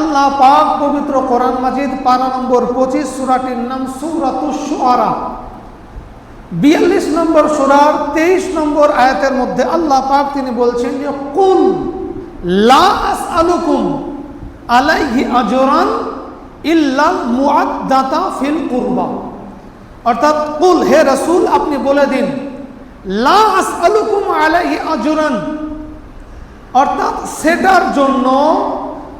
আল্লাহ পাক পবিত্র কোরআন মাজিদ পারা নম্বর পঁচিশ সুরাটির নাম সুরাতুসারা বিয়াল্লিশ নম্বর সুরার তেইশ নম্বর আয়াতের মধ্যে আল্লাহ পাক তিনি বলছেন যে, কুল লাস আলুকুম আলাইহি আজরান ইল্লাল মুআদ্দাতা ফিল কুরবা। অর্থাৎ, কুল, হে রসুল, আপনি বলে দিন, লা আসআলুকুম আলাইহি আজরান। অর্থাৎ, সেটার জন্য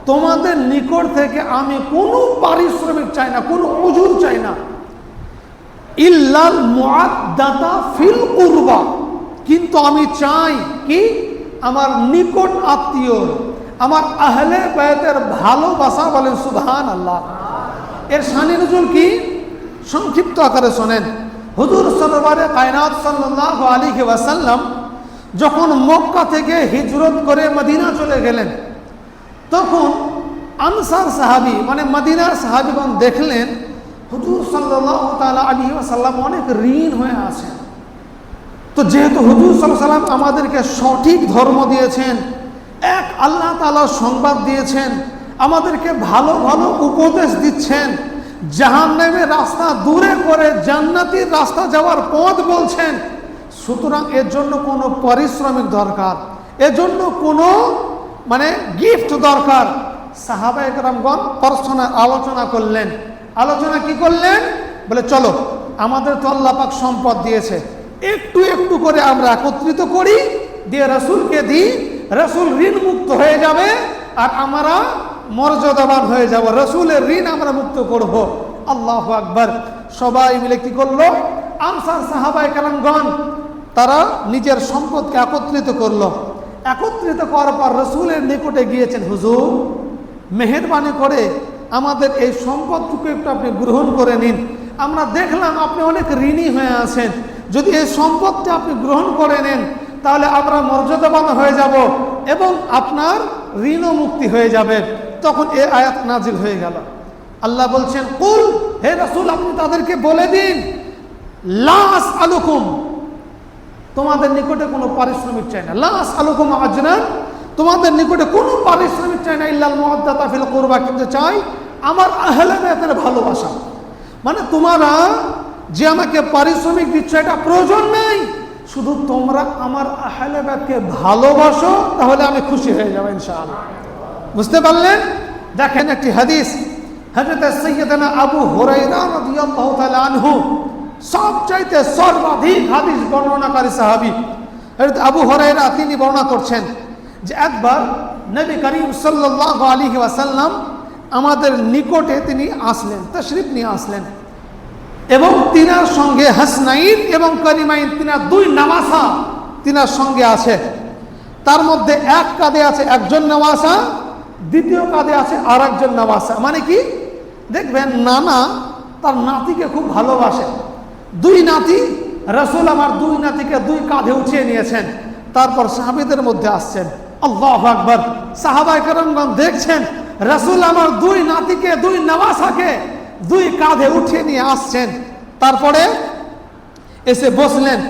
তোমাদের নিকট থেকে আমি কোনো পারিশ্রমিক চাই না, কোনো মজুর চাই না। ইল্লাল মুআদ্দাতা ফিল কুরবা। কিন্তু আমি চাই কি? আমার নিকট আত্মীয়, আমার আহলে বায়তের ভালোবাসা বলেন সুবহান আল্লাহ এর শানি নজুল কি? সংক্ষিপ্ত আকারে শোনেন। হুজুর সরবারে কায়নাত সাল্লাল্লাহু আলাইহি ওয়াসাল্লাম যখন মক্কা থেকে হিজরত করে মদিনা চলে গেলেন তখন আনসার সাহাবি মানে মদিনার সাহাবিগণ দেখলেন, হুজুর সাল্লাহ তালা আলী সাল্লাম অনেক ঋণ হয়ে আছেন। তো যেহেতু হুজুর সাল্লাম আমাদেরকে সঠিক ধর্ম দিয়েছেন, এক আল্লাহ তালার সংবাদ দিয়েছেন, আমাদেরকে ভালো ভালো উপদেশ দিচ্ছেন জাহান জাহান্নামের রাস্তা দূরে করে জান্নাতির রাস্তা যাওয়ার পথ বলছেন, সুতরাং এর জন্য কোনো পারিশ্রমিক দরকার এজন্য কোনো মানে গিফট দরকার। সাহাবা পরশনার আলোচনা করলেন। আলোচনা কি করলেন? বলে, চলো, আমাদের তো আল্লাহ পাক সম্পদ দিয়েছে। একটু একটু করে আমরা একত্রিত করি, দিয়ে রসুলকে দিই। রসুল ঋণ মুক্ত হয়ে যাবে আর আমরা মর্যাদাবান হয়ে যাব। রসুলের ঋণ আমরা মুক্ত করব। আল্লাহ আকবর। সবাই মিলে কি করল? আনসার সাহাবাই কালামগণ তারা নিজের সম্পদকে একত্রিত করল। একত্রিত করার পর রসুলের নিকটে গিয়েছেন, হুজুর, মেহরবানি করে আমাদের এই সম্পদটুকু একটু আপনি গ্রহণ করে নিন। আমরা দেখলাম আপনি অনেক ঋণী হয়ে আছেন। যদি এই সম্পদটা আপনি গ্রহণ করে নেন, তাহলে আমরা মর্যাদাবান হয়ে যাব এবং আপনার ঋণও মুক্তি হয়ে যাবে। তখন এ আয়াত নাজিল হয়ে গেল। আল্লাহ বলছেন, কুল, হে রসুল, আপনি তাদেরকে বলে দিন লাস আলুকুম তোমাদের নিকটে কোনো পারিশ্রমিক চাই না। লাস আলুকুম আজরান, তোমাদের নিকটে কোনো পারিশ্রমিক চাই না, ইল্লাল মহাদ্দাতা ফিল করবা, কিন্তু চাই আমার আহলে বেতের ভালোবাসা। মানে তোমরা যে আমাকে পারিশ্রমিক দিচ্ছ, এটা প্রয়োজন নেই। শুধু তোমরা আমার আহলে বেতকে ভালোবাসো, তাহলে আমি খুশি হয়ে যাব ইনশাআল্লাহ। বুঝতে পারলেন? দেখেন একটি হাদিস হজরত সৈয়দনা আবু হুরাইরা রাদিয়াল্লাহু তাআলা আনহু সবচাইতে সর্বাধিক হাদিস বর্ণনাকারী সাহাবী আবু হুরায়রা, তিনি বর্ণনা করছেন যে একবার নবী করিম সাল্লাল্লাহু আলাইহি ওয়াসাল্লাম আমাদের নিকটে তিনি আসলেন, তশরিফ নিয়ে আসলেন এবং তিনার সঙ্গে হাসনাইন এবং করিমাইন, তিনার দুই নামাসা তিনার সঙ্গে আছে। তার মধ্যে এক কাঁধে আছে একজন নামাসা, দ্বিতীয় কাঁধে আছে আর একজন নামাসা। মানে কি? দেখবেন নানা তার নাতিকে খুব ভালোবাসে। দুই নাতি, রসুল আমার দুই নাতিকে দুই কাঁধে উঠিয়ে নিয়েছেন। তারপর সাহাবিদের মধ্যে আসছেন, আল্লাহ আকবর। সাহাবাই করমগণ দেখছেন, রসুল আমার দুই নাতিকে, দুই নওয়াসাকে দুই কাঁধে উঠিয়ে নিয়ে আসছেন। তারপরে এসে বসলেন।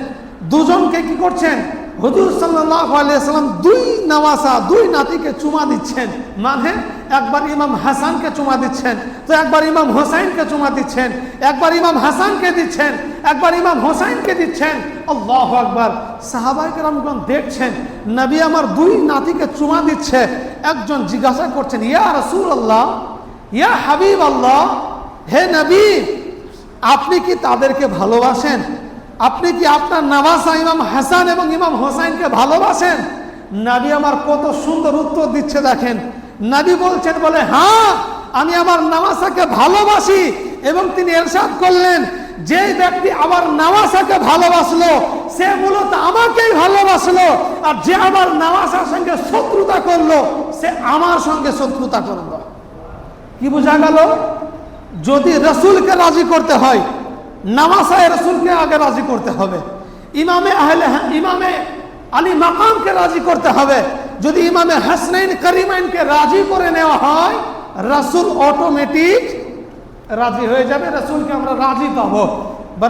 দুজনকে কি করছেন? হুজুর সাল্লাহ আলিয়াল্লাম দুই নওয়াসা দুই নাতিকে চুমা দিচ্ছেন। মানে একবার ইমাম হাসানকে চুমা দিচ্ছেন, তো একবার ইমাম হোসাইনকে চুমা দিচ্ছেন, একবার ইমাম হাসানকে দিচ্ছেন, একবার ইমাম হোসাইনকে দিচ্ছেন। আল্লাহ আকবার। সাহাবাই কেরামগণ দেখছেন, নবী আমার দুই নাতিকে চুমা দিচ্ছে, একজন জিজ্ঞাসা করছেন, ইয়া রসুল আল্লাহ ইয়া হাবিব আল্লাহ হে নবী, আপনি কি তাদেরকে ভালোবাসেন? আপনি কি আপনার নওয়াসা ইমাম হাসান এবং ইমাম হোসাইনকে ভালোবাসেন? নাবি আমার কত সুন্দর উত্তর দিচ্ছে, দেখেন। নাবি বলছেন, বলে হ্যাঁ আমি আমার নামাসাকে ভালোবাসি এবং তিনি এরশাদ করলেন। যে ব্যক্তি আমার নামাসাকে ভালোবাসলো, সে মূলত আমাকেই ভালোবাসলো। আর যে আমার নামাসার সঙ্গে শত্রুতা করল, সে আমার সঙ্গে শত্রুতা করল। কি বোঝা গেল? যদি রসুলকে রাজি করতে হয় নামাসায় রসুলকে আগে রাজি করতে হবে। ইমামে আহলে ইমামে আলী মাকামকে রাজি করতে হবে। যদি ইমামে হাসনাইন করিমাইনকে রাজি করে নেওয়া হয় রাসুল অটোমেটিক রাজি হয়ে যাবে রাসুলকে আমরা রাজি পাবো